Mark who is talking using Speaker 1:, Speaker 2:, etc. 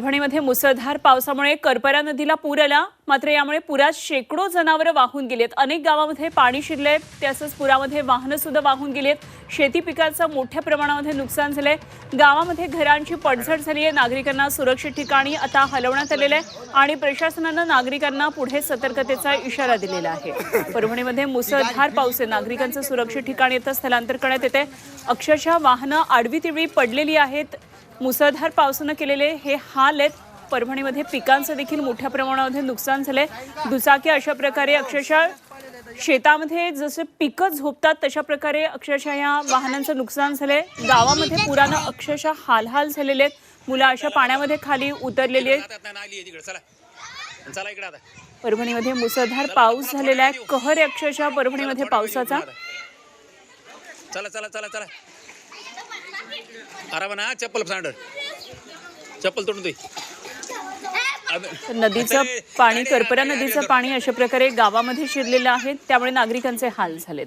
Speaker 1: परभणीमध्ये मुसळधार पावसामुळे करपरा नदीला पूर आला. मात्र यामुळे पुरात शेकडो जनावरं वाहून गेलेत. अनेक गावामध्ये पाणी शिरले तसंच पुरामध्ये वाहनं सुद्धा वाहून गेलेत. शेती पिकाचं मोठ्या प्रमाणामध्ये नुकसान झालंय. गावामध्ये घरांची पडझड झाली आहे नागरिकांना सुरक्षित ठिकाणी आता हलवण्यात आलेलं आहे आणि प्रशासनानं नागरिकांना पुढे सतर्कतेचा इशारा दिलेला आहे. परभणीमध्ये मुसळधार पाऊस आहे. नागरिकांचं सुरक्षित ठिकाणी येतं स्थलांतर करण्यात येते अक्षरशः वाहनं आडवी तिडवी पडलेली आहेत. मुसळधार पावसानं केलेले हे हाल आहेत. परभणीमध्ये पिकांचं देखील मोठ्या प्रमाणामध्ये नुकसान झालंय. दुचाकी अशा प्रकारे अक्षरशः शेतामध्ये जसे पिकं झोपतात तशा प्रकारे अक्षरशः या वाहनांचं नुकसान झालंय. गावामध्ये पुरानं अक्षरशः हालहाल झालेले आहेत. मुलं अशा पाण्यामध्ये खाली उतरलेली आहेत. परभणीमध्ये मुसळधार पाऊस झालेला आहे. कहर आहे अक्षरशः परभणीमध्ये पावसाचा.
Speaker 2: चला चला चला चला. ना चप्पल सांड. चप्पल तोडून दे.
Speaker 1: नदीचं पाणी करपरा नदीचं पाणी अशा प्रकारे गावामध्ये शिरलेलं आहे. त्यामुळे नागरिकांचे हाल झालेत.